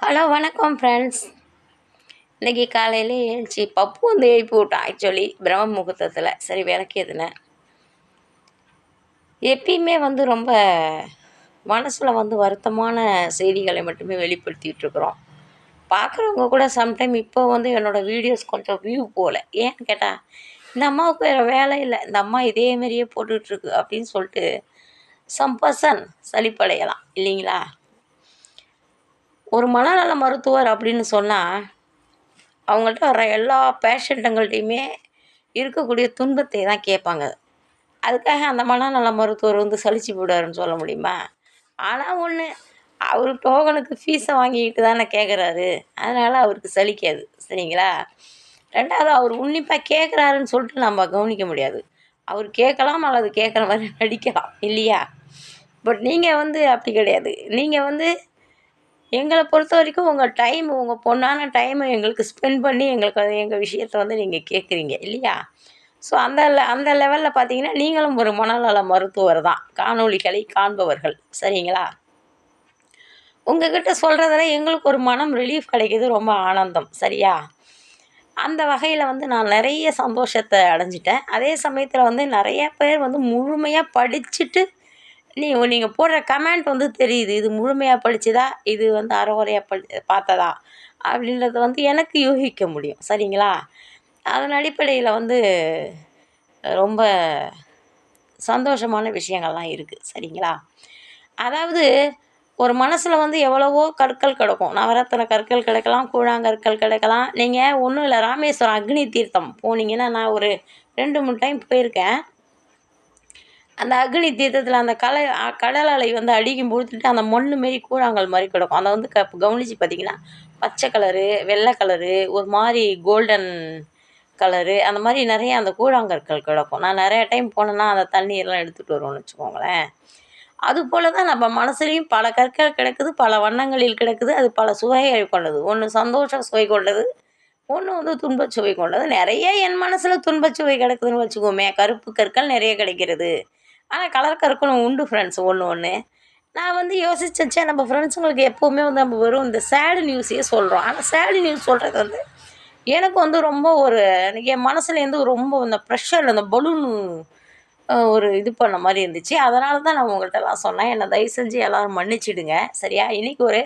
Hello வணக்கம் friends இன்றைக்கி காலையில் ஏழுச்சி பப்பு வந்து எழுப்பி விட்டான் ஆக்சுவலி பிரம்ம முகூர்த்தத்தில். சரி விளக்கியதுனேன் எப்பயுமே வந்து ரொம்ப மனசில் வந்து வருத்தமான செய்திகளை மட்டுமே வெளிப்படுத்திகிட்ருக்குறோம் பார்க்குறவங்க கூட சம்டைம் இப்போ வந்து என்னோடய வீடியோஸ் கொஞ்சம் வியூ போகல ஏன்னு கேட்டால் இந்த அம்மாவுக்கு வேறு வேலை இல்லை. இந்த அம்மா இதே மாதிரியே போட்டுட்ருக்கு அப்படின்னு சொல்லிட்டு சம் பர்சன் சலிப்படையலாம். இல்லைங்களா? ஒரு மனநல மருத்துவர் அப்படின்னு சொன்னால் அவங்கள்ட்ட வர எல்லா பேஷண்ட்டுங்கள்ட்டையுமே இருக்கக்கூடிய துன்பத்தை தான் கேட்பாங்க. அதுக்காக அந்த மனநல மருத்துவர் வந்து சலிச்சு போடுவாருன்னு சொல்ல முடியுமா? ஆனால் ஒன்று அவர் டோகனுக்கு ஃபீஸை வாங்கிக்கிட்டு தானே கேட்குறாரு அதனால் அவருக்கு சலிக்காது. சரிங்களா? ரெண்டாவது அவர் உன்னிப்பாக கேட்குறாருன்னு சொல்லிட்டு நம்ம கவனிக்க முடியாது. அவர் கேட்கலாம் அல்லது கேட்குற மாதிரி நடிக்கலாம். இல்லையா? பட் நீங்கள் வந்து அப்படி கிடையாது. நீங்கள் வந்து எங்களை பொறுத்த வரைக்கும் உங்கள் டைம் உங்கள் பொண்ணான டைமை எங்களுக்கு ஸ்பெண்ட் பண்ணி எங்களுக்கு அது எங்கள் விஷயத்த வந்து நீங்கள் கேட்குறீங்க இல்லையா? ஸோ அந்த அந்த லெவலில் பார்த்தீங்கன்னா நீங்களும் ஒரு மனநல மருத்துவர் தான். காணொலிகளை காண்பவர்கள். சரிங்களா? உங்ககிட்ட சொல்கிறதுல எங்களுக்கு ஒரு மனம் ரிலீஃப் கிடைக்கிது ரொம்ப ஆனந்தம் சரியா? அந்த வகையில் வந்து நான் நிறைய சந்தோஷத்தை அடைஞ்சிட்டேன். அதே சமயத்தில் வந்து நிறைய பேர் வந்து முழுமையாக படிச்சுட்டு நீ நீங்கள் போடுற கமெண்ட் வந்து தெரியுது. இது முழுமையாக படித்ததா இது வந்து அறகுறையாக படி பார்த்ததா? அப்படின்றத வந்து எனக்கு யூகிக்க முடியும். சரிங்களா? அதன் அடிப்படையில் வந்து ரொம்ப சந்தோஷமான விஷயங்கள்லாம் இருக்குது சரிங்களா? அதாவது ஒரு மனசில் வந்து எவ்வளவோ கற்கள் கிடக்கும். நவரத்தின கற்கள் கிடைக்கலாம் கூழாங்கற்கள் கிடைக்கலாம். நீங்கள் ஒன்றும் இல்லை ராமேஸ்வரம் அக்னி தீர்த்தம் போனீங்கன்னா நான் ஒரு ரெண்டு மூணு டைம் போயிருக்கேன். அந்த அக்னி தீர்த்தத்தில் அந்த கலை கடல் அலை வந்து அடிக்கும் பொழுதுட்டு அந்த மண் மாரி கூழாங்கல் மாதிரி கிடக்கும். அதை வந்து க கவனித்து பார்த்தீங்கன்னா பச்சை கலரு வெள்ளை கலரு ஒரு மாதிரி கோல்டன் கலரு அந்த மாதிரி நிறைய அந்த கூழாங்கற்கள் கிடக்கும். நான் நிறைய டைம் போனேன்னா அந்த தண்ணீரெல்லாம் எடுத்துகிட்டு வருவோம்னு வச்சுக்கோங்களேன். அது போல தான் நம்ம மனசுலேயும் பல கற்கள் கிடக்குது பல வண்ணங்களில் கிடக்குது அது பல சுவையை கொண்டது. ஒன்று சந்தோஷ சுவை கொண்டது ஒன்று வந்து துன்பச்சுவை கொண்டது. நிறைய என் மனசில் துன்பச்சுவை கிடக்குதுன்னு வச்சுக்கோமே கருப்பு கற்கள் நிறைய கிடைக்கிறது. ஆனால் கலர் கருக்கணும் உண்டு ஃப்ரெண்ட்ஸ் ஒன்று ஒன்று நான் வந்து யோசிச்சேன் நம்ம ஃப்ரெண்ட்ஸுங்களுக்கு எப்போவுமே வந்து நம்ம வெறும் இந்த சேடு நியூஸையே சொல்கிறோம் ஆனால் சேடு நியூஸ் சொல்கிறது வந்து எனக்கு வந்து ரொம்ப ஒரு என் மனசுலேருந்து ரொம்ப இந்த ப்ரெஷர் அந்த பலூன் ஒரு இது பண்ண மாதிரி இருந்துச்சு. அதனால தான் நான் உங்கள்கிட்டலாம் சொன்னேன். என்னை தயவு செஞ்சு எல்லோரும் மன்னிச்சிடுங்க. சரியா? இன்றைக்கி ஒரு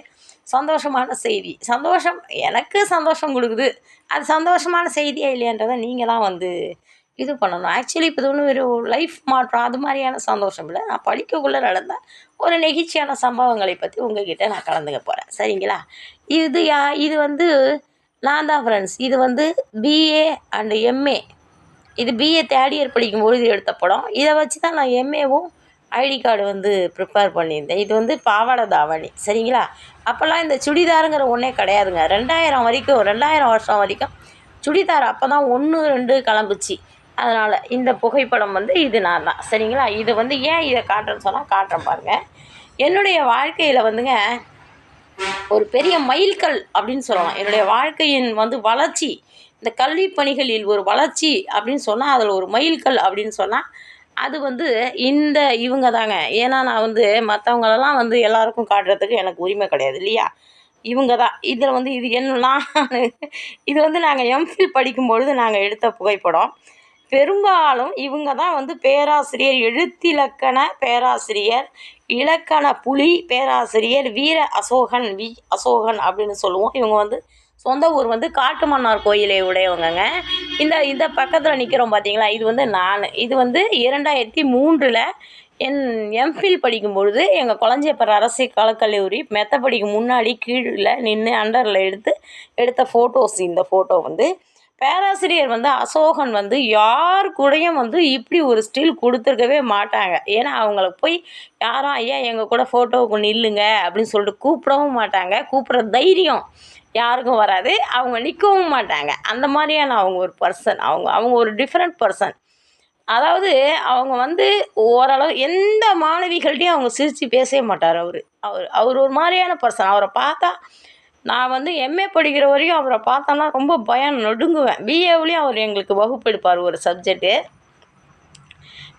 சந்தோஷமான செய்தி. சந்தோஷம் எனக்கு சந்தோஷம் கொடுக்குது. அது சந்தோஷமான செய்தியாக இல்லையான்றதை நீங்கள் தான் வந்து இது பண்ணணும். ஆக்சுவலி இப்போ இது ஒரு லைஃப் மாற்றம். அது மாதிரியான சந்தோஷம் இல்லை. நான் படிக்கக்குள்ளே நடந்த ஒரு நெகிழ்ச்சியான சம்பவங்களை பற்றி உங்ககிட்ட நான் கலந்துக்க போகிறேன் சரிங்களா? இது யா இது வந்து நான் தான் ஃப்ரெண்ட்ஸ் இது வந்து பிஏ அண்டு எம்ஏ இது பிஏ தேர்ட் இயர் படிக்கும்போது எடுத்த படம். இதை வச்சு தான் நான் எம்ஏவும் ஐடி கார்டு வந்து ப்ரிப்பேர் பண்ணியிருந்தேன். இது வந்து பாவாடை தாவணி. சரிங்களா? அப்போல்லாம் இந்த சுடிதாருங்கிற ஒன்றே கிடையாதுங்க. ரெண்டாயிரம் வரைக்கும் ரெண்டாயிரம் வருஷம் வரைக்கும் சுடிதார் அப்போ தான் ஒன்று ரெண்டு கிளம்புச்சு. அதனால் இந்த புகைப்படம் வந்து இது நான் தான். சரிங்களா? இது வந்து ஏன் இதை காட்டுறேன்னு சொன்னால் காட்டுறேன் பாருங்கள் என்னுடைய வாழ்க்கையில் வந்துங்க ஒரு பெரிய மைல்கல் அப்படின்னு சொல்லலாம். என்னுடைய வாழ்க்கையின் வந்து வளர்ச்சி இந்த கல்வி பணிகளில் ஒரு வளர்ச்சி அப்படின்னு சொன்னால் அதில் ஒரு மைல்கல் அப்படின்னு சொன்னால் அது வந்து இந்த இவங்க தாங்க. ஏன்னா நான் வந்து மற்றவங்களெல்லாம் வந்து எல்லாருக்கும் காட்டுறதுக்கு எனக்கு உரிமை கிடையாது இல்லையா? இவங்க தான். இதில் வந்து இது என்ன இது வந்து நாங்கள் எம்ஃபில் படிக்கும்பொழுது நாங்கள் எடுத்த புகைப்படம். பெரும்பாலும் இவங்க தான் வந்து பேராசிரியர் எழுத்திலக்கண பேராசிரியர் இலக்கண புலி பேராசிரியர் வீர அசோகன் வி அசோகன் அப்படின்னு சொல்லுவோம். இவங்க வந்து சொந்த ஊர் வந்து காட்டுமன்னார் கோயிலை உடையவங்கங்க. இந்த இந்த பக்கத்தில் நிற்கிறோம் பார்த்தீங்களா இது வந்து நான். இது வந்து இரண்டாயிரத்தி மூன்றில் என் எம்ஃபில் படிக்கும் பொழுது எங்கள் குளஞ்சியப்பர் அரசு கலக்கல்லூரி மெத்தப்படிக்கு முன்னாடி கீழில் நின்று அண்டரில் எடுத்து எடுத்த ஃபோட்டோஸ் இந்த ஃபோட்டோ வந்து பேராசிரியர் வந்து அசோகன் வந்து யார் கூடயும் வந்து இப்படி ஒரு ஸ்டில் கொடுத்துருக்கவே மாட்டாங்க. ஏன்னா அவங்களுக்கு போய் யாரும் ஐயா எங்கள் கூட ஃபோட்டோவுக்கு நில்லுங்க அப்படின்னு சொல்லிட்டு கூப்பிடவும் மாட்டாங்க. கூப்பிட்ற தைரியம் யாருக்கும் வராது. அவங்க நிற்கவும் மாட்டாங்க. அந்த மாதிரியான அவங்க ஒரு பர்சன் அவங்க அவங்க ஒரு டிஃப்ரெண்ட் பர்சன் அதாவது அவங்க வந்து ஓரளவு எந்த மாணவிகள்கிட்டையும் அவங்க சிரித்து பேசவே மாட்டார் அவர். அவர் அவர் ஒரு மாதிரியான பர்சன் அவரை பார்த்தா நான் வந்து எம்ஏ படிக்கிற வரையும் அவரை பார்த்தோன்னா ரொம்ப பயம் நடுங்குவேன். பிஏவிலையும் அவர் எங்களுக்கு வகுப்பு எடுப்பார் ஒரு சப்ஜெக்ட்டு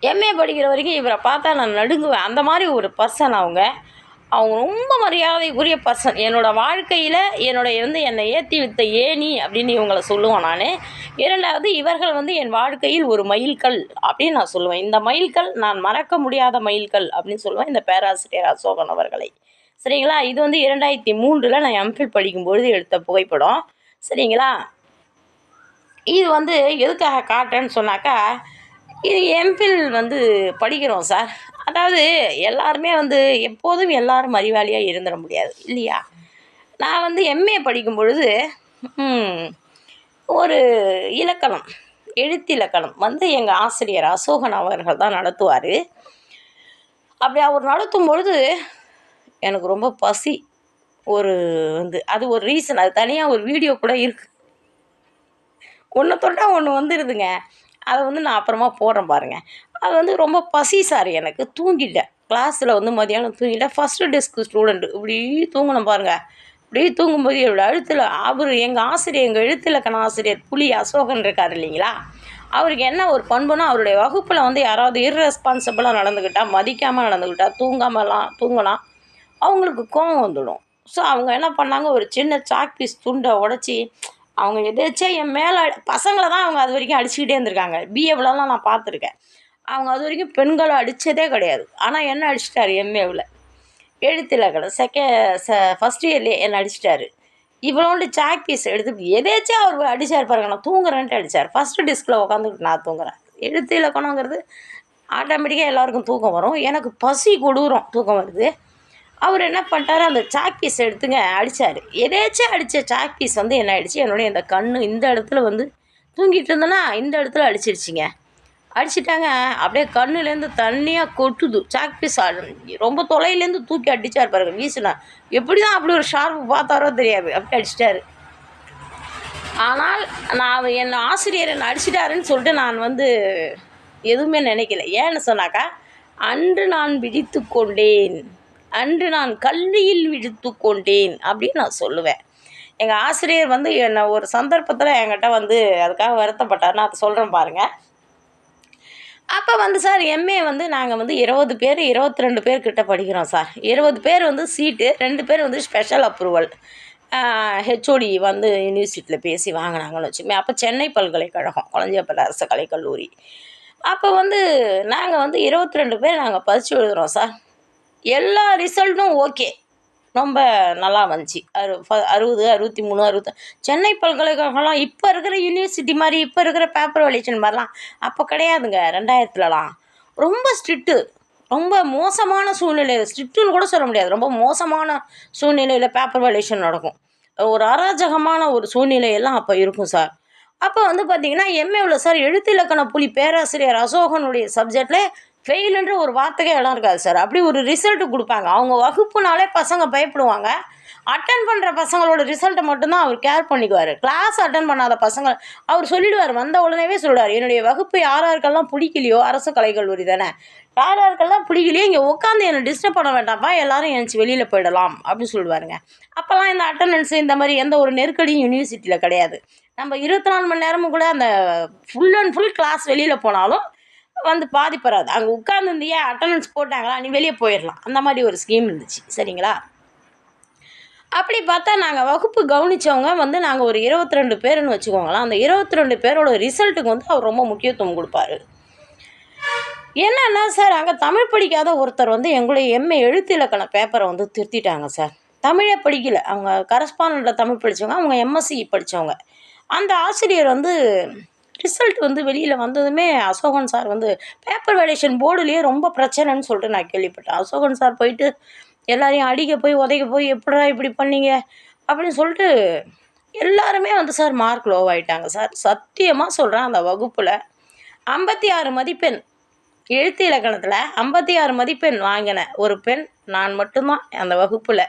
எம்ஏ படிக்கிற வரைக்கும் இவரை பார்த்தா நான் நடுங்குவேன். அந்த மாதிரி ஒரு பர்சன் அவங்க. அவங்க ரொம்ப மரியாதைக்குரிய பர்சன் என்னோடய வாழ்க்கையில் என்னுடைய வந்து என்னை ஏற்றி வித்த ஏணி அப்படின்னு இவங்களை சொல்லுவேன் நான். இரண்டாவது இவர்கள் வந்து என் வாழ்க்கையில் ஒரு மைல்கல் அப்படின்னு நான் சொல்லுவேன். இந்த மைல்கல் நான் மறக்க முடியாத மைல்கல் அப்படின்னு சொல்லுவேன். இந்த பேராசிரியர் அசோகன் அவர்களை. சரிங்களா? இது வந்து இரண்டாயிரத்தி மூன்றில் நான் எம்ஃபில் படிக்கும்பொழுது எடுத்த புகைப்படம். சரிங்களா? இது வந்து எதுக்காக காட்டுறேன்னு சொன்னாக்கா இது எம்ஃபில் வந்து படிக்கிறோம் சார். அதாவது எல்லாருமே வந்து எப்போதும் எல்லாரும் அறிவாளியாக இருந்துட முடியாது இல்லையா? நான் வந்து எம்ஏ படிக்கும் பொழுது ஒரு இலக்கணம் எழுத்திலக்கணம் வந்து எங்கள் ஆசிரியர் அசோகன் அவர்கள் தான் நடத்துவார். அப்படி அவர் நடத்தும் பொழுது எனக்கு ரொம்ப பசி. ஒரு வந்து அது ஒரு ரீசன் அது தனியாக ஒரு வீடியோ கூட இருக்குது ஒன்று தொட்டால் ஒன்று வந்துடுதுங்க அதை வந்து நான் அப்புறமா போடுறேன் பாருங்கள் அது வந்து ரொம்ப பசி சார் எனக்கு. தூங்கிட்டேன். கிளாஸில் வந்து மதியானம் தூங்கிட்டேன். ஃபஸ்ட்டு டெஸ்க் ஸ்டூடெண்ட் இப்படி தூங்கணும் பாருங்கள் இப்படி தூங்கும்போது என்னோடய அழுத்தில். அவர் எங்கள் ஆசிரியர் எங்கள் எழுத்திலக்கண ஆசிரியர் புலி அசோகன் இருக்கார் இல்லைங்களா? அவருக்கு என்ன ஒரு பண்புனா அவருடைய வகுப்பில் வந்து யாராவது இர்ரெஸ்பான்சிபிளாக நடந்துக்கிட்டால் மதிக்காமல் நடந்துக்கிட்டால் தூங்காமலாம் தூங்கலாம் அவங்களுக்கு கோவம் வந்துடும். ஸோ அவங்க என்ன பண்ணாங்க? ஒரு சின்ன சாக் பீஸ் துண்டை உடச்சி அவங்க எதாச்சும் என் மேலே பசங்களை தான் அவங்க அது வரைக்கும் அடிச்சுக்கிட்டே இருந்திருக்காங்க. பிஏவிலலாம் நான் பார்த்துருக்கேன். அவங்க அது வரைக்கும் பெண்களை அடித்ததே கிடையாது. ஆனால் என்ன அடிச்சிட்டாரு எம்ஏவில் எழுத்தில் கடை செகண்ட் ச ஃபஸ்ட் இயர்லேயே என்னை அடிச்சிட்டாரு? இவ்வளோண்டு சாக் பீஸ் எடுத்து எதேச்சும் அவர் அடித்தார் பாருங்க. நான் தூங்குறேன்ட்டு அடித்தார் ஃபஸ்ட்டு டிஸ்கில் உட்காந்துக்கிட்டு நான் தூங்குறேன். எழுத்து இலக்கணங்கிறது ஆட்டோமேட்டிக்காக எல்லாருக்கும் தூக்கம் வரும். எனக்கு பசி கொடூரம் தூக்கம் வருது. அவர் என்ன பண்ணிட்டாரு? அந்த சாக் பீஸ் எடுத்துங்க அடித்தார் எதேச்சும் அடித்த சாக் பீஸ் வந்து என்ன ஆயிடுச்சு? என்னுடைய இந்த கண் இந்த இடத்துல வந்து தூங்கிட்டு இருந்தேன்னா இந்த இடத்துல அடிச்சிருச்சிங்க. அடிச்சிட்டாங்க. அப்படியே கண்ணுலேருந்து தண்ணியாக கொட்டுது. சாக் பீஸ் ரொம்ப தொலைலேருந்து தூக்கி அடிச்சார் பாருங்க வீசுனா. எப்படி தான் அப்படி ஒரு ஷார்ப்பு பார்த்தாரோ தெரியாது. அப்படி அடிச்சிட்டாரு. ஆனால் நான் என் ஆசிரியர் என்னை அடிச்சிட்டாருன்னு சொல்லிட்டு நான் வந்து எதுவுமே நினைக்கல. ஏன்னு சொன்னாக்கா அன்று நான் விழித்து கொண்டேன். அன்று நான் கல்வியில் விழுத்து கொண்டேன் அப்படின்னு நான் சொல்லுவேன். எங்கள் ஆசிரியர் வந்து என்னை ஒரு சந்தர்ப்பத்தில் என்கிட்ட வந்து அதுக்காக வருத்தப்பட்டார். நான் அதை சொல்கிறேன் பாருங்கள் அப்போ வந்து சார் எம்ஏ வந்து நாங்கள் வந்து இருபது பேர் இருபத்தி ரெண்டு பேர் கிட்ட படிக்கிறோம் சார். இருபது பேர் வந்து சீட்டு ரெண்டு பேர் வந்து ஸ்பெஷல் அப்ரூவல் ஹெச்ஓடி வந்து யூனிவர்சிட்டியில் பேசி வாங்கினாங்கன்னு வச்சுமே அப்போ சென்னை பல்கலைக்கழகம் குழந்தையப்பல் அரசு கலைக்கல்லூரி. அப்போ வந்து நாங்கள் வந்து இருபத்தி ரெண்டு பேர் நாங்கள் பதிச்சு எழுதுகிறோம் சார். எல்லா ரிசல்ட்டும் ஓகே. ரொம்ப நல்லா வந்துச்சு. அறு அறுபது அறுபத்தி மூணு அறுபத்தி சென்னை பல்கலைக்கழகம்லாம் இப்போ இருக்கிற யூனிவர்சிட்டி மாதிரி இப்போ இருக்கிற பேப்பர் வேல்யூஷன் மாதிரிலாம் அப்போ கிடையாதுங்க. ரெண்டாயிரத்துலலாம். ரொம்ப ஸ்ட்ரிக்ட்டு ரொம்ப மோசமான சூழ்நிலை. ஸ்ட்ரிக்ட்டுன்னு கூட சொல்ல முடியாது. ரொம்ப மோசமான சூழ்நிலையில் பேப்பர் வேல்யூஷன் நடக்கும். ஒரு அராஜகமான ஒரு சூழ்நிலையெல்லாம் அப்போ இருக்கும் சார் அப்போ வந்து பார்த்தீங்கன்னா எம்ஏவில் சார் எழுத்திலக்கண புலி பேராசிரியர் அசோகனுடைய சப்ஜெக்டில் ஃபெயிலுன்ற ஒரு வார்த்தைக்கே இடம் இருக்காது சார் அப்படி ஒரு ரிசல்ட்டு கொடுப்பாங்க. அவங்க வகுப்புனாலே பசங்க பயப்படுவாங்க. அட்டன் பண்ணுற பசங்களோட ரிசல்ட்டை மட்டும்தான் அவர் கேர் பண்ணிக்குவார். கிளாஸ் அட்டன் பண்ணாத பசங்க அவர் சொல்லிடுவார். வந்த உடனேவே சொல்லுவார் என்னுடைய வகுப்பு யார் யாருக்கெல்லாம் பிடிக்கலையோ அரசு கலைக்கல்லூரி தானே. யார் யாருக்கெல்லாம் பிடிக்கலையோ இங்கே உட்காந்து என்னை டிஸ்டர்ப் பண்ண வேண்டாம்ப்பா. எல்லாரும் எழுந்துச்சி வெளியில் போயிடலாம். அப்படின்னு சொல்லுவாருங்க. அப்போல்லாம் இந்த அட்டண்டன்ஸ் இந்த மாதிரி எந்த ஒரு நெருக்கடியும் யூனிவர்சிட்டியில் கிடையாது. நம்ம இருபத்தி நாலு மணி நேரமும் கூட அந்த ஃபுல் அண்ட் ஃபுல் கிளாஸ் வெளியில் போனாலும் வந்து பாதிப்படாது அங்கே உட்காந்துருந்தியே அட்டண்டன்ஸ் போட்டாங்களா? நீ வெளியே போயிடலாம் அந்த மாதிரி ஒரு ஸ்கீம் இருந்துச்சு. சரிங்களா? அப்படி பார்த்தா நாங்கள் வகுப்பு கவனித்தவங்க வந்து நாங்கள் ஒரு இருபத்தி ரெண்டு பேருன்னு வச்சுக்கோங்களேன். அந்த இருபத்தி ரெண்டு பேரோட ரிசல்ட்டுக்கு வந்து அவர் ரொம்ப முக்கியத்துவம் கொடுப்பாரு. என்னன்னா சார் அங்கே தமிழ் படிக்காத ஒருத்தர் வந்து எங்களுடைய எம்ஏ எழுத்து இலக்கண பேப்பரை வந்து திருத்திட்டாங்க சார். தமிழே படிக்கல. அவங்க கரஸ்பாண்டில் தமிழ் படித்தவங்க அவங்க எம்எஸ்சி படித்தவங்க அந்த ஆசிரியர் வந்து ரிசல்ட் வந்து வெளியில் வந்ததுமே அசோகன் சார் வந்து பேப்பர் வேலேஷன் போர்டுலேயே ரொம்ப பிரச்சனைன்னு சொல்லிட்டு நான் கேள்விப்பட்டேன். அசோகன் சார் போயிட்டு எல்லாரையும் அடிக்க போய் உதைக்க போய் எப்படிடா இப்படி பண்ணீங்க? அப்படின்னு சொல்லிட்டு எல்லாருமே வந்து சார் மார்க் லோ ஆகிட்டாங்க சார். சத்தியமாக சொல்கிறேன் அந்த வகுப்பில் ஐம்பத்தி ஆறு மதிப்பெண் எழுத்து இலக்கணத்தில் ஐம்பத்தி ஆறு மதிப்பெண் வாங்கின ஒரு பெண் நான் மட்டும்தான் அந்த வகுப்பில்.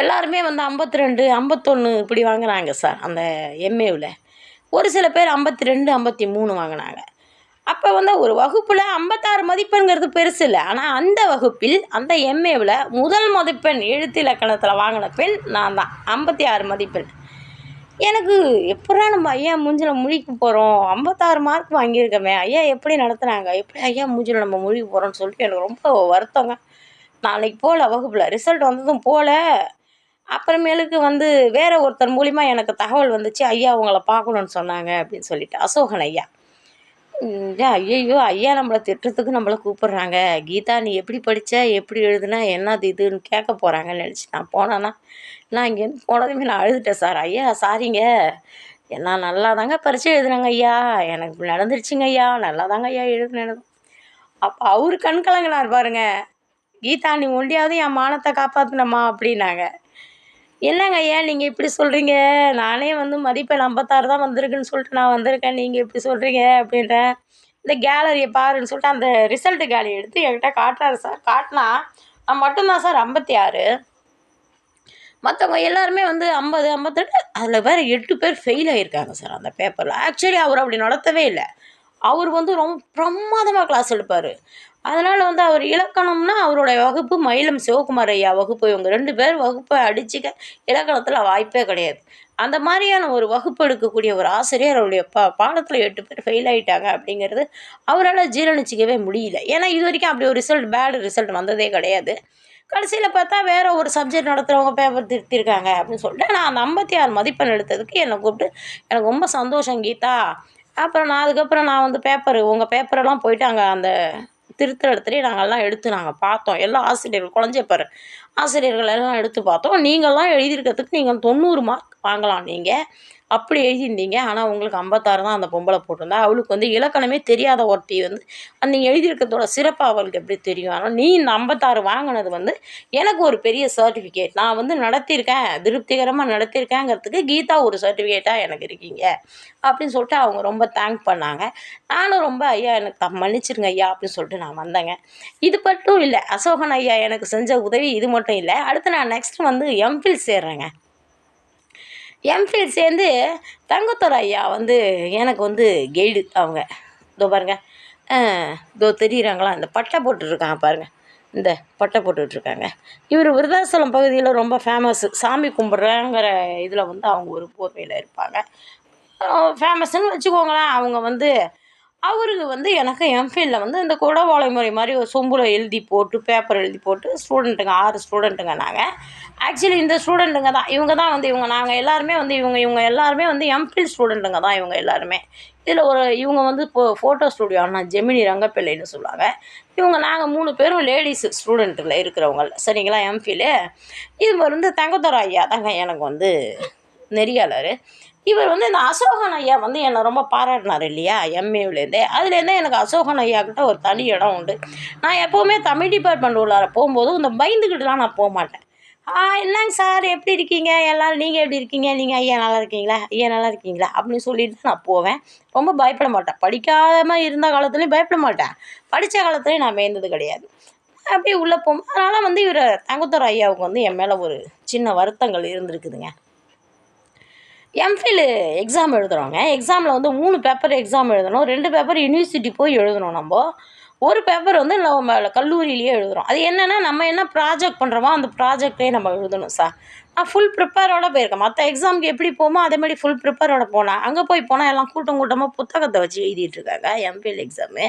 எல்லாருமே வந்து ஐம்பத்தி ரெண்டு ஐம்பத்தொன்று இப்படி வாங்கினாங்க சார் அந்த எம்ஏவில் ஒரு சில பேர் ஐம்பத்தி ரெண்டு ஐம்பத்தி மூணு வாங்கினாங்க. அப்போ வந்து ஒரு வகுப்பில் ஐம்பத்தாறு மதிப்பெண்ங்கிறது பெருசு இல்லை. ஆனால் அந்த வகுப்பில் அந்த எம்ஏவில் முதல் மதிப்பெண் எழுத்து இலக்கணத்தில் வாங்கின பெண் நான் தான். ஐம்பத்தி ஆறு மதிப்பெண். எனக்கு எப்படா நம்ம ஐயா மூஞ்சில் முழிக்க போகிறோம் ஐம்பத்தாறு மார்க் வாங்கியிருக்கோமே. ஐயா எப்படி நடத்துனாங்க? எப்படி ஐயா மூஞ்சில் நம்ம முழிக்க போகிறோம்னு சொல்லிட்டு எனக்கு ரொம்ப வருத்தங்க. நாளைக்கு போகல வகுப்பில். ரிசல்ட் வந்ததும் போகல அப்புறமேலுக்கு வந்து வேற ஒருத்தர் மூலிமா எனக்கு தகவல் வந்துச்சு ஐயா உங்களை பார்க்கணுன்னு சொன்னாங்க அப்படின்னு சொல்லிட்டு. அசோகன் ஐயா. ஐயையோ ஐயா நம்மளை திட்டுறதுக்கு நம்மளை கூப்பிடுறாங்க. கீதா நீ எப்படி படித்த எப்படி எழுதுனா என்னது இதுன்னு கேட்க போகிறாங்கன்னு நினச்சி நான் போனேன்னா நான் இங்கேருந்து போனதுமே நான் அழுதுட்டேன் சார். ஐயா சாரிங்க. நான் நல்லா தாங்க பரிச்சை எழுதுனாங்க ஐயா. எனக்கு இப்படி நடந்துருச்சுங்க ஐயா. நல்லா தாங்க ஐயா எழுதுனேன் அப்போ அவர் கண் கலங்கினார் பாருங்க. கீதா நீ ஒண்டியாவது என் மானத்தை காப்பாற்றினம்மா அப்படின்னாங்க. என்னங்க ஐயா நீங்கள் இப்படி சொல்கிறீங்க நானே வந்து மதிப்பெண் ஐம்பத்தாறு தான் வந்திருக்குன்னு சொல்லிட்டு நான் வந்திருக்கேன். நீங்கள் இப்படி சொல்கிறீங்க அப்படின்றேன். இந்த கேலரியை பாருன்னு சொல்லிட்டு அந்த ரிசல்ட்டு கேலரி எடுத்து என்கிட்ட காட்டுறாரு சார் காட்டினா நான் மட்டும்தான் சார் ஐம்பத்தி ஆறு மற்றவங்க எல்லாருமே வந்து ஐம்பது ஐம்பத்தெட்டு அதில் வேறு எட்டு பேர் ஃபெயில் ஆகியிருக்காங்க சார் அந்த பேப்பரில் ஆக்சுவலி அவர் அப்படி நடத்தவே இல்லை. அவர் வந்து ரொம்ப பிரமாதமாக கிளாஸ் எடுப்பார். அதனால் வந்து அவர் இலக்கணம்னா அவருடைய வகுப்பு மயிலம் சிவகுமார் ஐயா வகுப்பு. இவங்க ரெண்டு பேர் வகுப்பை அடிச்சுக்க இலக்கணத்தில் வாய்ப்பே கிடையாது. அந்த மாதிரியான ஒரு வகுப்பு எடுக்கக்கூடிய ஒரு ஆசிரியர் அவருடைய பா பாடத்தில் எட்டு பேர் ஃபெயில் ஆகிட்டாங்க அப்படிங்கிறது அவரால் ஜீரணிச்சிக்கவே முடியல. ஏன்னா இது வரைக்கும் அப்படி ஒரு ரிசல்ட் பேடு ரிசல்ட் வந்ததே கிடையாது. கடைசியில் பார்த்தா வேறு ஒரு சப்ஜெக்ட் நடத்துகிறவங்க பேப்பர் திருத்திருக்காங்க அப்படின்னு சொல்லிட்டு நான் அந்த ஐம்பத்தி ஆறு மதிப்பெண் எடுத்ததுக்கு என்னை கூப்பிட்டு எனக்கு ரொம்ப சந்தோஷம் கீதா. அப்புறம் நான் அதுக்கப்புறம் நான் வந்து பேப்பர் உங்கள் பேப்பரெல்லாம் போயிட்டு அங்கே அந்த திருத்துற இடத்துலையே நாங்கள்லாம் எடுத்து நாங்கள் பார்த்தோம். எல்லா ஆசிரியர்கள் குழஞ்சப்பாரு ஆசிரியர்கள் எல்லாம் எடுத்து பார்த்தோம். நீங்கள்லாம் எழுதியிருக்கிறதுக்கு நீங்கள் தொண்ணூறு மார்க் வாங்கலாம் நீங்கள் அப்படி எழுதியிருந்தீங்க. ஆனால் உங்களுக்கு ஐம்பத்தாறு தான் அந்த பொம்பளை போட்டிருந்தா. அவளுக்கு வந்து இலக்கணமே தெரியாத ஒருத்தி வந்து அந்த நீங்கள் எழுதியிருக்கிறதோட சிறப்பு அவளுக்கு எப்படி தெரியும்? ஆனால் நீ இந்த ஐம்பத்தாறு வாங்கினது வந்து எனக்கு ஒரு பெரிய சர்டிஃபிகேட் நான் வந்து நடத்தியிருக்கேன். திருப்திகரமாக நடத்தியிருக்கேங்கிறதுக்கு கீதா ஒரு சர்டிஃபிகேட்டாக எனக்கு இருக்கீங்க. அப்படின்னு சொல்லிட்டு அவங்க ரொம்ப தேங்க் பண்ணாங்க. நானும் ரொம்ப ஐயா எனக்கு த மன்னிச்சிருங்க ஐயா அப்படின்னு சொல்லிட்டு நான் வந்தேங்க. இது மட்டும் இல்லை அசோகன் ஐயா எனக்கு செஞ்ச உதவி இது மட்டும் இல்லை. அடுத்து நான் நெக்ஸ்ட் வந்து எம்ஃபில் சேர்றேங்க. எம்ஃபில் சேர்ந்து தங்கத்தோர் ஐயா வந்து எனக்கு வந்து கைடு அவங்க. இதோ பாருங்க. இதோ தெரியுறாங்களா? இந்த பட்டை போட்டுட்ருக்காங்க பாருங்கள் இந்த பட்டை போட்டுட்ருக்காங்க. இவர் விருதாசலம் பகுதியில் ரொம்ப ஃபேமஸ் சாமி கும்பிட்றாங்கிற இதில் வந்து அவங்க ஒரு போர்வையில் இருப்பாங்க. ஃபேமஸ்ன்னு வச்சுக்கோங்களேன். அவங்க வந்து அவருக்கு வந்து எனக்கு எம்ஃபிலில் வந்து இந்த குடவாளை முறை மாதிரி ஒரு சொம்பில் எழுதி போட்டு பேப்பர் எழுதி போட்டு ஸ்டூடெண்ட்டுங்க ஆறு ஸ்டூடெண்ட்டுங்க நாங்கள் ஆக்சுவலி இந்த ஸ்டூடெண்ட்டுங்க தான். இவங்க தான் வந்து இவங்க. நாங்கள் எல்லாருமே வந்து இவங்க. இவங்க எல்லாருமே வந்து எம்ஃபில் ஸ்டூடெண்ட்டுங்க தான் இவங்க எல்லாருமே. இதில் ஒரு இவங்க வந்து இப்போ ஃபோட்டோ ஸ்டூடியோ அண்ணா ஜெமினி ரங்கப்பிள்ளைன்னு சொல்லுவாங்க. இவங்க நாங்கள் மூணு பேரும் லேடிஸ் ஸ்டூடெண்ட்டில் இருக்கிறவங்க. சரிங்களா எம்ஃபிலு இது வந்து தங்கத்துறை ஐயா தாங்க எனக்கு வந்து நெறியாளர். இவர் வந்து இந்த அசோகன் ஐயா வந்து என்னை ரொம்ப பாராட்டினார் இல்லையா எம்ஏவிலேருந்தே. அதுலேருந்தே எனக்கு அசோகன் ஐயா கிட்ட ஒரு தனி இடம் உண்டு. நான் எப்போவுமே தமிழ் டிபார்ட்மெண்ட் உள்ளார போகும்போது இந்த பயந்துக்கிட்டுலாம் நான் போக மாட்டேன் ஆ என்னங்க சார் எப்படி இருக்கீங்க? எல்லோரும் நீங்கள் எப்படி இருக்கீங்க? நீங்கள் ஐயா நல்லா இருக்கீங்களா? ஐயா நல்லா இருக்கீங்களா? அப்படின்னு சொல்லிட்டு தான் நான் போவேன். ரொம்ப பயப்பட மாட்டேன். படிக்காமல் இருந்த காலத்துலேயும் பயப்பட மாட்டேன். படித்த காலத்துலேயும் நான் மேய்ந்தது கிடையாது. அப்படியே உள்ளே போகும். அதனால் வந்து இவர் தங்கத்துறை ஐயாவுக்கு வந்து என் மேலே ஒரு சின்ன வருத்தங்கள் இருந்திருக்குதுங்க. எம்ஃபில் எக்ஸாம் எழுதுகிறோங்க எக்ஸாமில் வந்து மூணு பேப்பர் எக்ஸாம் எழுதணும். ரெண்டு பேப்பர் யூனிவர்சிட்டி போய் எழுதணும் நம்ம. ஒரு பேப்பர் வந்து நம்ம கல்லூரியிலேயே எழுதுகிறோம் அது என்னென்னா நம்ம என்ன ப்ராஜெக்ட் பண்ணுறோமோ அந்த ப்ராஜெக்டே நம்ம எழுதணும் சார் நான் ஃபுல் ப்ரிப்பேரோட போயிருக்கேன். மற்ற எக்ஸாமுக்கு எப்படி போமோ அதே மாதிரி ஃபுல் ப்ரிப்பேரோட போனேன். அங்கே போய் போனால் எல்லாம் கூட்டம் கூட்டமாக புத்தகத்தை வச்சு எழுதிட்டு இருக்காங்க எம்பிஎல் எக்ஸாமு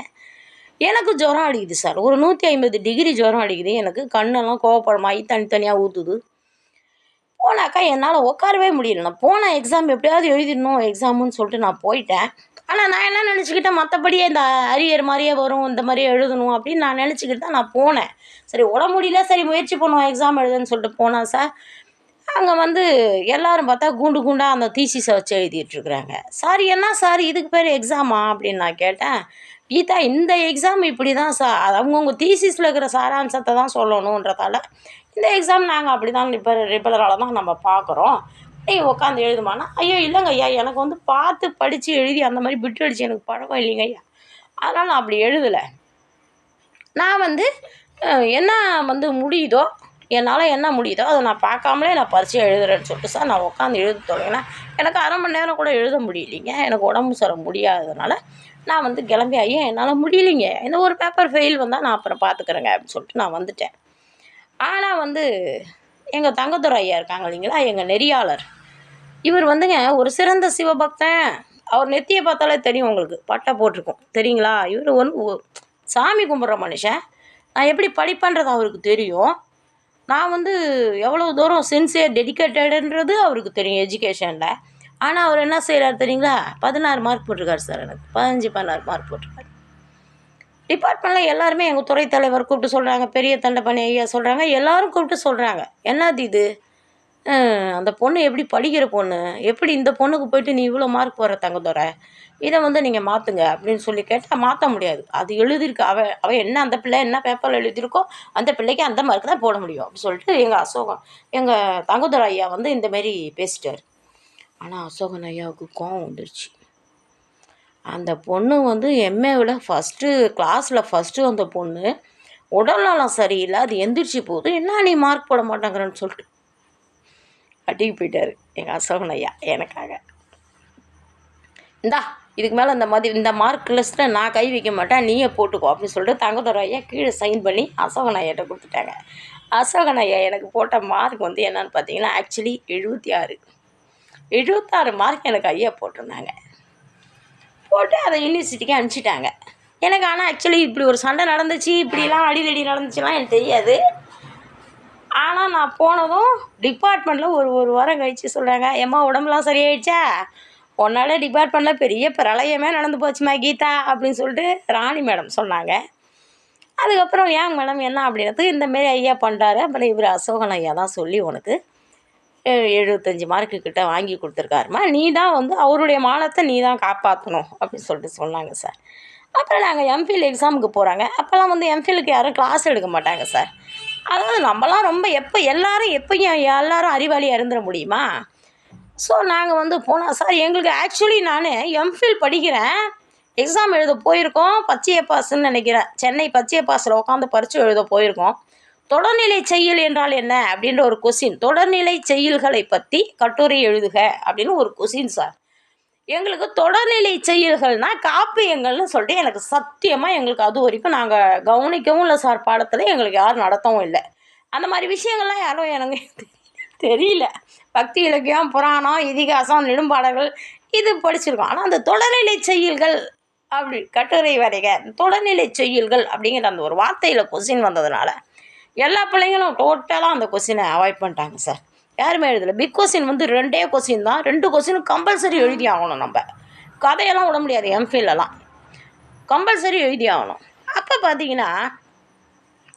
எனக்கு ஜுரம் அடிக்குது சார் ஒரு நூற்றி ஐம்பது டிகிரி ஜுரம் அடிக்குது. எனக்கு கண்ணெல்லாம் கோவப்படமாகி தனித்தனியாக ஊற்றுது போனாக்கா என்னால் உட்காரவே முடியல. நான் போன எக்ஸாம் எப்படியாவது எழுதிடணும் எக்ஸாமுன்னு சொல்லிட்டு நான் போயிட்டேன். ஆனால் நான் என்ன நினச்சிக்கிட்டேன்? மற்றபடியே இந்த அரியர் மாதிரியே வரும் இந்த மாதிரியே எழுதணும் அப்படின்னு நான் நினச்சிக்கிட்டு தான் நான் போனேன். சரி உடம்பு முடியல சரி முயற்சி பண்ணுவோம் எக்ஸாம் எழுதுன்னு சொல்லிட்டு போனேன் சார் அங்கே வந்து எல்லோரும் பார்த்தா குண்டு குண்டாக அந்த தீசிஸை வச்சு எழுதிட்டுருக்குறாங்க சார் என்ன சார் இதுக்கு பேர் எக்ஸாமா அப்படின்னு நான் கேட்டேன். கீதா இந்த எக்ஸாம் இப்படி தான் சார் அவங்கவுங்க தீசிஸில் இருக்கிற சாராம்சத்தை தான் சொல்லணுன்றதால இந்த எக்ஸாம் நாங்கள் அப்படி தான் ரிப்பர் ரிப்பலரால் தான் நம்ம பார்க்குறோம் நீ உட்காந்து எழுதுமானா ஐயோ இல்லைங்க ஐயா எனக்கு வந்து பார்த்து படித்து எழுதி அந்த மாதிரி பிட்டு அடித்து எனக்கு பழக்கம் இல்லைங்க ஐயா. அதனால் நான் அப்படி எழுதலை. நான் வந்து என்ன வந்து முடியுதோ என்னால் என்ன முடியுதோ அதை நான் பார்க்காமலே நான் பரிச்சு எழுதுறேன்னு சொல்லிட்டு சார் நான் உட்காந்து எழுத தொடங்கினேன் எனக்கு அரை மணி நேரம் கூட எழுத முடியலைங்க. எனக்கு உடம்பு சர முடியாததுனால நான் வந்து கிளம்பி ஐயா என்னால் முடியலைங்க. இந்த ஒரு பேப்பர் ஃபெயில் வந்தால் நான் அப்புறம் பார்த்துக்குறேங்க அப்படின்னு சொல்லிட்டு நான் வந்துட்டேன். ஆனால் வந்து எங்கள் தங்கத்துறை ஐயா இருக்காங்க இல்லைங்களா? எங்கள் நெறியாளர். இவர் வந்துங்க ஒரு சிறந்த சிவபக்தன். அவர் நெத்தியை பார்த்தாலே தெரியும் உங்களுக்கு. பட்டை போட்டிருக்கும். தெரியுங்களா? இவர் ஒன்று சாமி கும்பிட்ற மனுஷன். நான் எப்படி படிப்பேன்றது அவருக்கு தெரியும். நான் வந்து எவ்வளோ தூரம் சின்சியர் டெடிக்கேட்டடுன்றது அவருக்கு தெரியும் எஜுகேஷனில் ஆனால் அவர் என்ன செய்கிறாரு தெரியுங்களா? பதினாறு மார்க் போட்டிருக்காரு சார் எனக்கு. பதினஞ்சு பதினாறு மார்க் போட்டிருக்காரு. டிபார்ட்மெண்ட்டில் எல்லாருமே எங்கள் துறை தலைவர் கூப்பிட்டு சொல்கிறாங்க பெரிய தண்டப்பணி ஐயா சொல்கிறாங்க எல்லாரும் கூப்பிட்டு சொல்கிறாங்க என்னது இது? அந்த பொண்ணு எப்படி படிக்கிற பொண்ணு? எப்படி இந்த பொண்ணுக்கு போயிட்டு நீ இவ்வளோ மார்க் போகிற தங்கத்துறை இதை வந்து நீங்கள் மாற்றுங்க அப்படின்னு சொல்லி கேட்டால் மாற்ற முடியாது. அது எழுதியிருக்கு. அவ அவ என்ன அந்த பிள்ளை என்ன பேப்பரில் எழுதியிருக்கோ அந்த பிள்ளைக்கு அந்த மார்க் தான் போட முடியும் அப்படின்னு சொல்லிட்டு எங்கள் அசோகம் எங்கள் தங்கதுரை ஐயா வந்து இந்தமாரி பேசிட்டார். ஆனால் அசோகன் ஐயாவுக்கு கோவம் வந்துருச்சு. அந்த பொண்ணு வந்து எம்ஏவில் ஃபஸ்ட்டு கிளாஸில் ஃபஸ்ட்டு வந்த பொண்ணு. உடல்நலம் சரியில்லை அது எந்திரிச்சு போகுது. என்ன நீ மார்க் போட மாட்டேங்கிறன்னு சொல்லிட்டு. அட்டிக்கு போயிட்டாரு எங்கள் அசோகன் ஐயா எனக்காக. இந்தா இதுக்கு மேலே இந்த மாதிரி இந்த மார்க் லிஸ்ட்டில் நான் கை வைக்க மாட்டேன் நீயே போட்டுக்கோ அப்படின்னு சொல்லிட்டு தங்கத்தோட ஐயா கீழே சைன் பண்ணி அசோகன் ஐயாட்ட கொடுத்துட்டாங்க. அசோகன் ஐயா எனக்கு போட்ட மார்க் வந்து என்னன்னு பார்த்தீங்கன்னா ஆக்சுவலி எழுபத்தி ஆறு. எழுபத்தாறு மார்க் எனக்கு ஐயா போட்டிருந்தாங்க. போட்டு அதை யூனிவர்சிட்டிக்கு அனுப்பிச்சிட்டாங்க. எனக்கு ஆனால் ஆக்சுவலி இப்படி ஒரு சண்டை நடந்துச்சு இப்படிலாம் அடிதடி நடந்துச்சுலாம் எனக்கு தெரியாது. ஆனால் நான் போனதும் டிபார்ட்மெண்ட்டில் ஒரு ஒரு வாரம் கழிச்சு சொல்கிறாங்க ஏம்மா உடம்புலாம் சரியாயிடுச்சா? உன்னால் டிபார்ட்மெண்ட்டில் பெரிய பிரளயமே நடந்து போச்சுமா கீதா? அப்படின்னு சொல்லிட்டு ராணி மேடம் சொன்னாங்க. அதுக்கப்புறம் ஏன் மேடம் என்ன? அப்படின்றது இந்தமாரி ஐயா பண்ணுறாரு அப்புறம் இவர் அசோகன் ஐயா தான் சொல்லி உனக்கு எழுபத்தஞ்சி மார்க்கு கிட்ட வாங்கி கொடுத்துருக்காருமா. நீ தான் வந்து அவருடைய மானத்தை நீ தான் காப்பாற்றணும் அப்படின்னு சொல்லிட்டு சொன்னாங்க சார் அப்புறம் நாங்கள் எம்ஃபில் எக்ஸாமுக்கு போகிறாங்க அப்போல்லாம் வந்து எம்ஃபிலுக்கு யாரும் கிளாஸ் எடுக்க மாட்டாங்க சார் அதாவது நம்மலாம் ரொம்ப எப்போ எல்லாரும் எப்பயும் எல்லாரும் அறிவாளியாக இருந்துட முடியுமா? ஸோ நாங்கள் வந்து போனோம் சார் எங்களுக்கு ஆக்சுவலி நான் எம்ஃபில் படிக்கிறேன். எக்ஸாம் எழுத போயிருக்கோம். பச்சைய பாஸ்ன்னு நினைக்கிறேன். சென்னை பச்சைய பாஸில் உட்காந்து பரிச்சு எழுத போயிருக்கோம். தொடர்நிலை செய்யுள் என்றால் என்ன? அப்படின்ற ஒரு கொஸ்டின் தொடர்நிலை செய்யுள்களை பற்றி கட்டுரை எழுதுக அப்படின்னு ஒரு கொஸ்டின் சார் எங்களுக்கு தொடர்நிலை செய்யுள்கள்னா காப்பியங்கள்னு சொல்லிட்டு எனக்கு சத்தியமாக எங்களுக்கு அது வரைக்கும் நாங்கள் கவனிக்கவும் இல்லை சார் பாடத்தில் எங்களுக்கு யாரும் நடத்தவும் இல்லை. அந்த மாதிரி விஷயங்கள்லாம் யாரும் எனக்கு தெரியல. பக்தி இலக்கியம் புராணம் இதிகாசம் நெடும்பாடல்கள் இது படிச்சிருக்கோம். ஆனால் அந்த தொடர்நிலை செய்யுள்கள் அப்படி கட்டுரை வரைக தொடர்நிலை செய்யுள்கள் அப்படிங்கிற அந்த ஒரு வார்த்தையில் கொஸ்டின் வந்ததுனால எல்லா பிள்ளைங்களும் டோட்டலாக அந்த கொஸ்டினை அவாய்ட் பண்ணிட்டாங்க சார் யாருமே எழுதலை. பிக் கொஸ்டின் வந்து ரெண்டே கொஸ்டின் தான். ரெண்டு கொஸ்டினும் கம்பல்சரி எழுதி ஆகணும் நம்ம. கதையெல்லாம் விட முடியாது எம்ஃபிலெல்லாம் கம்பல்சரி எழுதி ஆகணும். அப்போ பார்த்தீங்கன்னா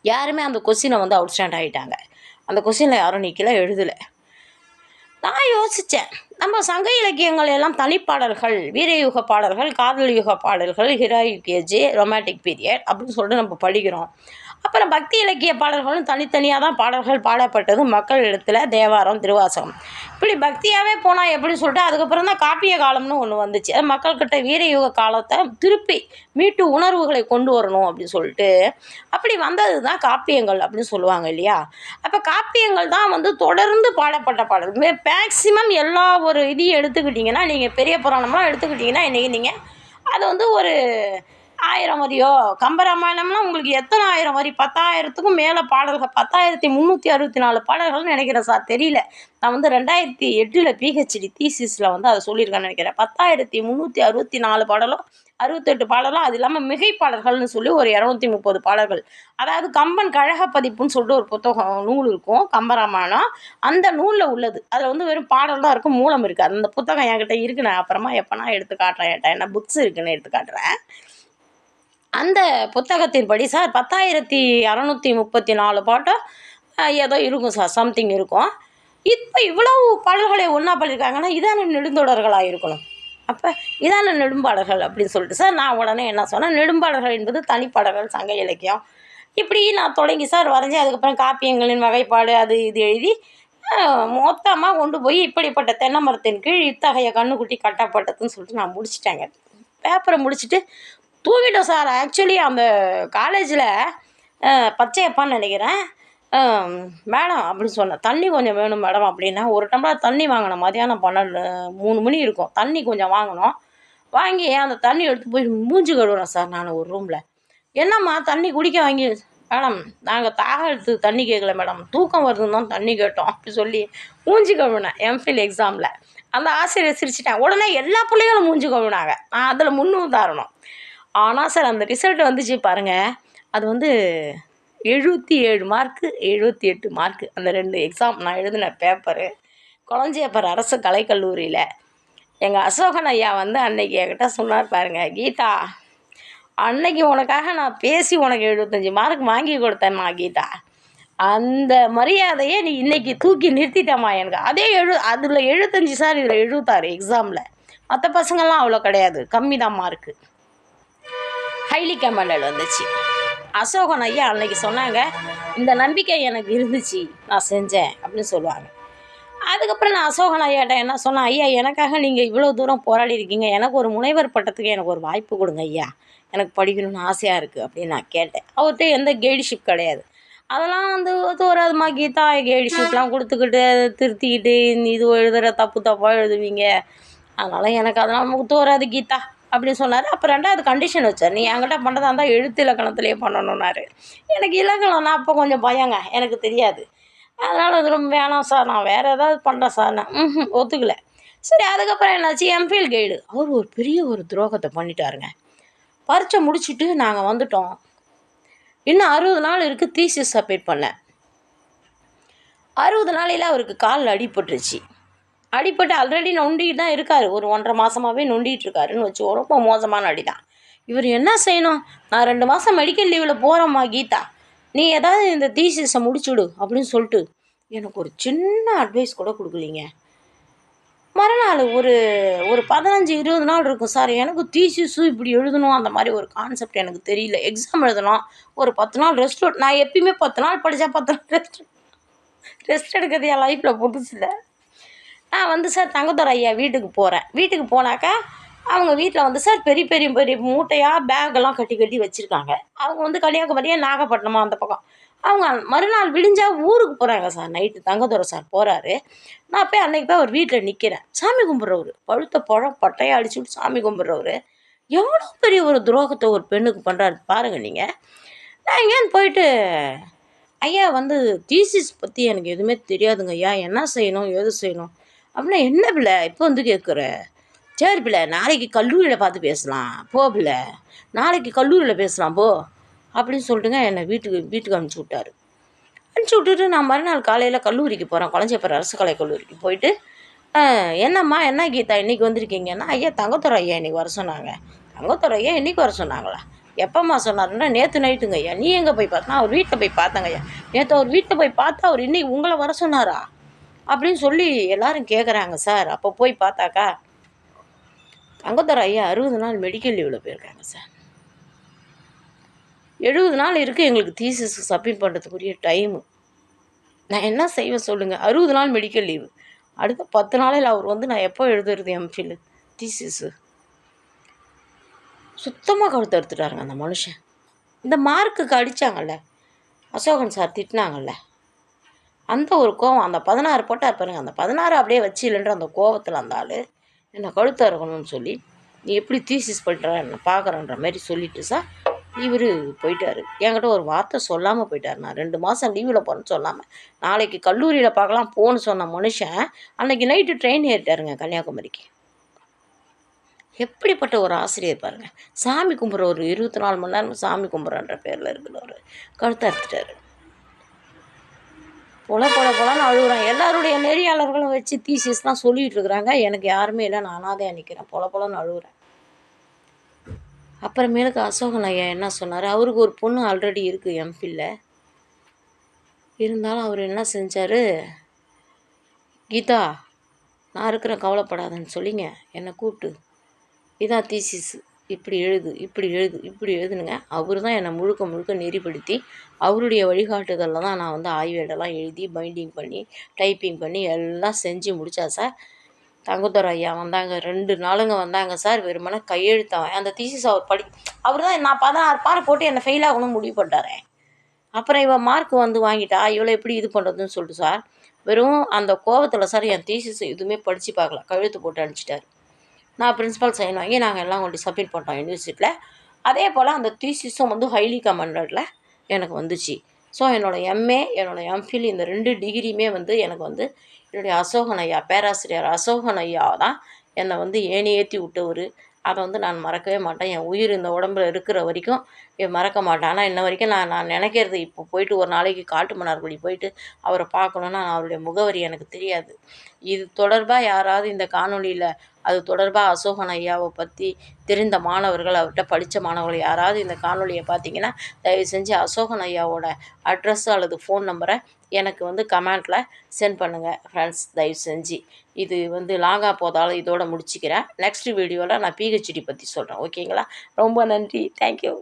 யாருமே அந்த கொஸ்டினை வந்து அவுட் ஸ்டாண்ட் ஆகிட்டாங்க அந்த கொஸ்டினில் யாரும் நிற்கல எழுதலை. நான் யோசித்தேன் நம்ம சங்க இலக்கியங்கள் எல்லாம் தனிப்பாடல்கள் வீரயுக பாடல்கள் காதல் யுக பாடல்கள் ஹிராயுக் கேஜி ரொமான்டிக் பீரியட் அப்படின்னு சொல்லிட்டு நம்ம படிக்கிறோம். அப்புறம் பக்தி இலக்கிய பாடல்களும் தனித்தனியாக தான் பாடல்கள் பாடப்பட்டது மக்கள் இடத்துல தேவாரம் திருவாசகம். இப்படி பக்தியாகவே போனால் எப்படி சொல்லிட்டு அதுக்கப்புறம் தான் காப்பிய காலம்னு ஒன்று வந்துச்சு. அது மக்கள்கிட்ட வீரயுக காலத்தை திருப்பி மீட்டு உணர்வுகளை கொண்டு வரணும் அப்படின்னு சொல்லிட்டு அப்படி வந்தது தான் காப்பியங்கள் அப்படின்னு சொல்லுவாங்க இல்லையா? அப்போ காப்பியங்கள் தான் வந்து தொடர்ந்து பாடப்பட்ட பாடல். மேக்சிமம் எல்லா ஒரு இதையும் எடுத்துக்கிட்டிங்கன்னா நீங்கள் பெரிய புராணம்லாம் எடுத்துக்கிட்டிங்கன்னா இன்றைக்கி நீங்கள் அது வந்து ஒரு ஆயிரம் வரியோ? கம்பராமாயணம்னா உங்களுக்கு எத்தனை ஆயிரம் வரி? பத்தாயிரத்துக்கும் மேலே பாடல்கள் பத்தாயிரத்தி முந்நூற்றி அறுபத்தி நாலு பாடல்கள்னு நினைக்கிறேன் சார். தெரியல. நான் வந்து ரெண்டாயிரத்தி எட்டில் பிஹெச்டி தீசிஸில் வந்து அதை சொல்லியிருக்கேன்னு நினைக்கிறேன். பத்தாயிரத்தி முந்நூற்றி அறுபத்தி நாலு பாடலும் அறுபத்தெட்டு பாடலும் அது இல்லாமல் மிகை பாடல்கள்னு சொல்லி ஒரு இரநூத்தி முப்பது பாடல்கள். அதாவது கம்பன் கழக பதிப்புன்னு சொல்லிட்டு ஒரு புத்தகம் நூல் இருக்கும் கம்பராமாயணம். அந்த நூலில் உள்ளது. அதில் வந்து வெறும் பாடல் தான் இருக்கும் மூலம் இருக்குது அந்த புத்தகம் என்கிட்ட இருக்கு. நான் அப்புறமா எப்போனா எடுத்து காட்டுறேன் என்கிட்ட. என்ன புக்ஸ் இருக்குன்னு எடுத்து காட்டுறேன். அந்த புத்தகத்தின்படி சார் பத்தாயிரத்தி அறநூற்றி முப்பத்தி நாலு பாட்டோ ஏதோ இருக்கும் சார் சம்திங் இருக்கும். இப்போ இவ்வளவு பாடல்களை ஒன்றா பண்ணியிருக்காங்கன்னா இதான நெடுந்தொடர்களாக இருக்கணும். அப்போ இதான நெடும்பாடல்கள் அப்படின்னு சொல்லிட்டு சார் நான் உடனே என்ன சொன்னேன் நெடும்பாடல்கள் என்பது தனிப்பாடல்கள் சங்க இலக்கியம். இப்படி நான் தொடங்கி சார் வரைஞ்சி அதுக்கப்புறம் காப்பியங்களின் வகைப்பாடு அது இது எழுதி மொத்தமாக கொண்டு போய் இப்படிப்பட்ட தென்னை மரத்தின் கீழ் இத்தகைய கண்ணுக்குட்டி கட்டப்பட்டதுன்னு சொல்லிட்டு நான் முடிச்சிட்டேங்க. பேப்பரை முடிச்சுட்டு தூங்கிட்டோம் சார். ஆக்சுவலி அந்த காலேஜில் பச்சையப்பான்னு நினைக்கிறேன். மேடம் அப்படின்னு சொன்னேன் தண்ணி கொஞ்சம் வேணும் மேடம் அப்படின்னா ஒரு டம்ளர் தண்ணி வாங்கினோம். மதியானம் பன்னெண்டு மூணு மணி இருக்கும். தண்ணி கொஞ்சம் வாங்கினோம். வாங்கி அந்த தண்ணி எடுத்து போய் மூஞ்சி கழுவுறேன் சார் நான் ஒரு ரூமில் என்னம்மா தண்ணி குடிக்க வாங்கி மேடம் நாங்கள் தாகம் எடுத்து தண்ணி கேட்கல மேடம். தூக்கம் வருதுன்னு தான் தண்ணி கேட்டோம். அப்படி சொல்லி மூஞ்சி கழுவினேன். எம்ஃபில் எக்ஸாமில் அந்த ஆசிரியர் சிரிச்சிட்டேன். உடனே எல்லா பிள்ளைகளும் மூஞ்சி கழுவினாங்க. நான் அதில் முன்னுதாரணம். ஆனால் சார் அந்த ரிசல்ட் வந்துச்சு பாருங்கள் அது வந்து எழுபத்தி ஏழு மார்க்கு எழுபத்தி எட்டு மார்க்கு அந்த ரெண்டு எக்ஸாம் நான் எழுதின பேப்பரு குளஞ்சியப்பர் அரசு கலைக்கல்லூரியில். எங்கள் அசோகன் ஐயா வந்து அன்னைக்கு என்கிட்ட சொன்னார் பாருங்கள் கீதா அன்னைக்கு உனக்காக நான் பேசி உனக்கு எழுபத்தஞ்சி மார்க் வாங்கி கொடுத்தேம்மா கீதா. அந்த மரியாதையை நீ இன்னைக்கு தூக்கி நிறுத்திட்டம்மா எனக்கு. அதே எழு அதில் எழுபத்தஞ்சி சார் இதில் எழுபத்தாறு எக்ஸாமில் மற்ற பசங்கள்லாம் அவ்வளோ கிடையாது. கம்மி தான் மார்க்கு ஹைலி கமாண்டட் வந்துச்சு. அசோகன் ஐயா அன்னைக்கு சொன்னாங்க இந்த நம்பிக்கை எனக்கு இருந்துச்சு நான் செஞ்சேன் அப்படின்னு சொல்லுவாங்க. அதுக்கப்புறம் நான் அசோகன் ஐயாட்ட என்ன சொன்னேன் ஐயா எனக்காக நீங்கள் இவ்வளோ தூரம் போராடி இருக்கீங்க. எனக்கு ஒரு முனைவர் பட்டத்துக்கு எனக்கு ஒரு வாய்ப்பு கொடுங்க ஐயா. எனக்கு படிக்கணும்னு ஆசையாக இருக்குது அப்படின்னு நான் கேட்டேன். அவர்கிட்ட எந்த கைடுஷிப் கிடையாது. அதெல்லாம் வந்து தோறாதுமா கீதா. கைடுஷிப்லாம் கொடுத்துக்கிட்டு திருத்திக்கிட்டு நீ இது எழுதுகிற தப்பு தப்பாக எழுதுவீங்க. அதனால் எனக்கு அதெல்லாம் நமக்கு தோறாது கீதா. அப்படின்னு சொன்னார். அப்போ ரெண்டாவது கண்டிஷன் வச்சார். நீ என்கிட்ட பண்ணுறதா இருந்தால் எழுத்து இலக்கணத்திலே பண்ணணுன்னாரு எனக்கு இலக்கணம்னா அப்போ கொஞ்சம் பயங்க. எனக்கு தெரியாது. அதனால் அது ரொம்ப வேணாம் சார் நான் வேறு ஏதாவது பண்ணுறேன் சார் நான் ம் ஒத்துக்கல. சரி அதுக்கப்புறம் என்னாச்சு? எம்ஃபில் கைடு அவர் ஒரு பெரிய ஒரு துரோகத்தை பண்ணிட்டாருங்க. பரீட்சை முடிச்சுட்டு நாங்கள் வந்துட்டோம். இன்னும் அறுபது நாள் இருக்குது தீசிஸ் சப்மிட் பண்ணேன் அறுபது நாளையில் அவருக்கு காலில் அடிபட்டுருச்சு. அடிப்பட்டு ஆல்ரெடி நொண்டிட்டு தான் இருக்கார். ஒரு ஒன்றரை மாதமாகவே நொண்டிகிட்டு இருக்காருன்னு வச்சு ரொம்ப மோசமான அடி தான் இவர் என்ன செய்யணும்? நான் ரெண்டு மாதம் மெடிக்கல் லீவில் போகிறோம்மா கீதா. நீ ஏதாவது இந்த தீசிஸை முடிச்சுடு அப்படின்னு சொல்லிட்டு எனக்கு ஒரு சின்ன அட்வைஸ் கூட கொடுக்கலீங்க. மறுநாள் ஒரு ஒரு பதினஞ்சு இருபது நாள் இருக்கும் சார். எனக்கு தீசிஸு இப்படி எழுதணும் அந்த மாதிரி ஒரு கான்செப்ட் எனக்கு தெரியல. எக்ஸாம் எழுதணும். ஒரு பத்து நாள் ரெஸ்ட் நான் எப்பயுமே பத்து நாள் படித்தா பத்து நாள் ரெஸ்ட் ரெஸ்ட் எடுக்கிறது என் லைஃப்பில் புதுசில்லை நான் வந்து சார் தங்கத்துறை ஐயா வீட்டுக்கு போகிறேன் வீட்டுக்கு போனாக்கா அவங்க வீட்டில் வந்து சார் பெரிய பெரிய பெரிய மூட்டையாக பேக்கெல்லாம் கட்டி கட்டி வச்சுருக்காங்க. அவங்க வந்து கன்னியாகுமரியா நாகப்பட்டினமா அந்த பக்கம். அவங்க மறுநாள் விழிஞ்சால் ஊருக்கு போகிறாங்க சார் நைட்டு தங்கத்தோரை சார் போகிறாரு நான் போய் அன்னைக்கு போய் அவர் வீட்டில் நிற்கிறேன் சாமி கும்பிட்றவர். பழுத்த பழம் பட்டையை அடிச்சுட்டு சாமி கும்பிட்றவர். எவ்வளோ பெரிய ஒரு துரோகத்தை ஒரு பெண்ணுக்கு பண்ணுறாரு பாருங்கள் நீங்கள் நான் ஏன் போயிட்டு ஐயா வந்து தீசிஸ் பற்றி எனக்கு எதுவுமே தெரியாதுங்க ஐயா. என்ன செய்யணும் எது செய்யணும்? அப்படின்னா என்ன பிள்ளை? இப்போ வந்து கேட்குற சரி பிள்ளை நாளைக்கு கல்லூரியில் பார்த்து பேசலாம். போ பிள்ளை நாளைக்கு கல்லூரியில் பேசலாம் போ. அப்படின்னு சொல்லிட்டுங்க என்னை வீட்டுக்கு வீட்டுக்கு அனுப்பிச்சி விட்டாரு. அனுப்பிச்சி விட்டுட்டு நான் மறுநாள் காலையில் கல்லூரிக்கு போகிறேன் குழந்தைப்பர் அரசு கலை கல்லூரிக்கு போயிட்டு என்னம்மா என்ன கீதா இன்றைக்கி வந்திருக்கீங்கன்னா ஐயா தங்கத்துறை ஐயா இன்றைக்கி வர சொன்னாங்க. தங்கத்துறை ஐயா இன்றைக்கி வர சொன்னாங்களா? எப்போம்மா சொன்னாருன்னா நேற்று நைட்டுங்க ஐயா. நீ எங்கே போய் பார்த்தா? அவர் வீட்டில் போய் பார்த்தங்க ஐயா. நேற்று அவர் வீட்டில் போய் பார்த்தா அவர் இன்றைக்கி உங்களை வர சொன்னாரா? அப்படின்னு சொல்லி எல்லாரும் கேட்குறாங்க சார். அப்போ போய் பார்த்தாக்கா தங்கத்துறை ஐயா அறுபது நாள் மெடிக்கல் லீவில் போயிருக்காங்க சார். எழுபது நாள் இருக்குது எங்களுக்கு தீசஸ் சப்மிட் பண்ணுறதுக்குரிய டைமு நான் என்ன செய்வேன் சொல்லுங்கள் அறுபது நாள் மெடிக்கல் லீவு அடுத்த பத்து நாளில் அவர் வந்து நான் எப்போ எழுதுறது எம்ஃபில் தீசிஸு சுத்தமாக கழுத்து எடுத்துட்டாருங்க அந்த மனுஷன். இந்த மார்க்குக்கு அடித்தாங்கல்ல அசோகன் சார் திட்டினாங்கல்ல. அந்த ஒரு கோவம் அந்த பதினாறு போட்டால் பாருங்க அந்த பதினாறு அப்படியே வச்சு இல்லைன்ற அந்த கோவத்தில் அந்த ஆள் என்னை கழுத்த இருக்கணும்னு சொல்லி நீ எப்படி தீசிஸ் பண்ணுற என்னை பார்க்குறன்ற மாதிரி சொல்லிட்டு சார் இவர் போயிட்டார். என்கிட்ட ஒரு வார்த்தை சொல்லாமல் போயிட்டார். நான் ரெண்டு மாதம் லீவில் போகிறேன்னு சொல்லாமல் நாளைக்கு கல்லூரியில் பார்க்கலாம் போன்னு சொன்ன மனுஷன் அன்னைக்கு நைட்டு ட்ரெயின் ஏறிட்டாருங்க கன்னியாகுமரிக்கு. எப்படிப்பட்ட ஒரு ஆசிரியர் பாருங்க. சாமி கும்பிட்ற ஒரு இருபத்தி நாலு மணி நேரம் சாமி கும்பிட்றன்ற பேரில் இருக்கிறவர். கழுத்தை அறுத்துட்டாரு பொல பொல பொலன்னு அழுகுறாங்க. எல்லாருடைய நெறியாளர்களும் வச்சு தீசிஸ்லாம் சொல்லிட்டு இருக்கிறாங்க. எனக்கு யாருமே இல்லை. நான் அனாதையாக நிற்கிறேன் பொல பொலன்னு அழுகுறேன். அப்புறமேலுக்கு அசோகன் ஐயா என்ன சொன்னார்? அவருக்கு ஒரு பொண்ணு ஆல்ரெடி இருக்குது எம்பியில் இருந்தாலும் அவர் என்ன செஞ்சார்? கீதா நான் இருக்கிறேன். கவலைப்படாதன்னு சொல்லிங்க. என்னை கூப்பிட்டு. இதான் தீசிஸ் இப்படி எழுது இப்படி எழுது இப்படி எழுதுனுங்க. அவர் தான் என்னை முழுக்க முழுக்க நெறிப்படுத்தி அவருடைய வழிகாட்டுதலில் தான் நான் வந்து ஆய்வேடெல்லாம் எழுதி பைண்டிங் பண்ணி டைப்பிங் பண்ணி எல்லாம் செஞ்சு முடித்தா சார் தங்கத்துறை ஐயா வந்தாங்க. ரெண்டு நாளுங்க வந்தாங்க சார் வெறுமனே கையெழுத்தவன் அந்த தீசிஸ் அவர் படி அவர் தான் நான் பதினாறு பாறை போட்டு என்னை ஃபெயில் ஆகணும்னு முடிவு பண்ணிட்டாரேன் அப்புறம் இவன் மார்க் வந்து வாங்கிட்டா இவ்வளோ எப்படி இது பண்ணுறதுன்னு சொல்லிட்டு சார் வெறும் அந்த கோபத்தில் சார் என் தீசிஸ் எதுவுமே படித்து பார்க்கல. கழுத்து போட்டு அடிச்சிட்டாரு. நான் பிரின்ஸிபல் சைன் வாங்கி நாங்கள் எல்லாம் கொண்டு சப்மிட் பண்ணிட்டோம் யூனிவர்சிட்டியில் அதே போல் அந்த தீசிஸும் வந்து ஹைலி கமெண்டடில் எனக்கு வந்துச்சு. ஸோ என்னோடய எம்ஏ என்னோடய எம்ஃபில் இந்த ரெண்டு டிகிரியுமே வந்து எனக்கு வந்து என்னுடைய அசோகன் ஐயா பேராசிரியர் அசோகன் ஐயா தான் என்னை வந்து ஏணி ஏற்றி விட்டவர். அதை வந்து நான் மறக்கவே மாட்டேன். என் உயிர் இந்த உடம்புல இருக்கிற வரைக்கும் மறக்க மாட்டேன். ஆனால் இன்ன வரைக்கும் நான் நான் நினைக்கிறது இப்போ போயிட்டு ஒரு நாளைக்கு காட்டு மன்னார்குடி போயிட்டு அவரை பார்க்கணுன்னா அவருடைய முகவரி எனக்கு தெரியாது. இது தொடர்பாக யாராவது இந்த காணொலியில் அது தொடர்பாக அசோகன் ஐயாவை பற்றி தெரிந்த மாணவர்கள் அவர்கிட்ட படித்த மாணவர்கள் யாராவது இந்த காணொலியை பார்த்தீங்கன்னா தயவு செஞ்சு அசோகன் ஐயாவோட அட்ரஸ் அல்லது ஃபோன் நம்பரை எனக்கு வந்து கமெண்ட்டில் சென்ட் பண்ணுங்கள் ஃப்ரெண்ட்ஸ் தயவு செஞ்சு. இது வந்து லாங்காக போதாலும் இதோடு முடிச்சுக்கிறேன். நெக்ஸ்ட் வீடியோவில் நான் பிஹெச்டி பற்றி சொல்கிறேன் ஓகேங்களா ரொம்ப நன்றி. தேங்க்யூ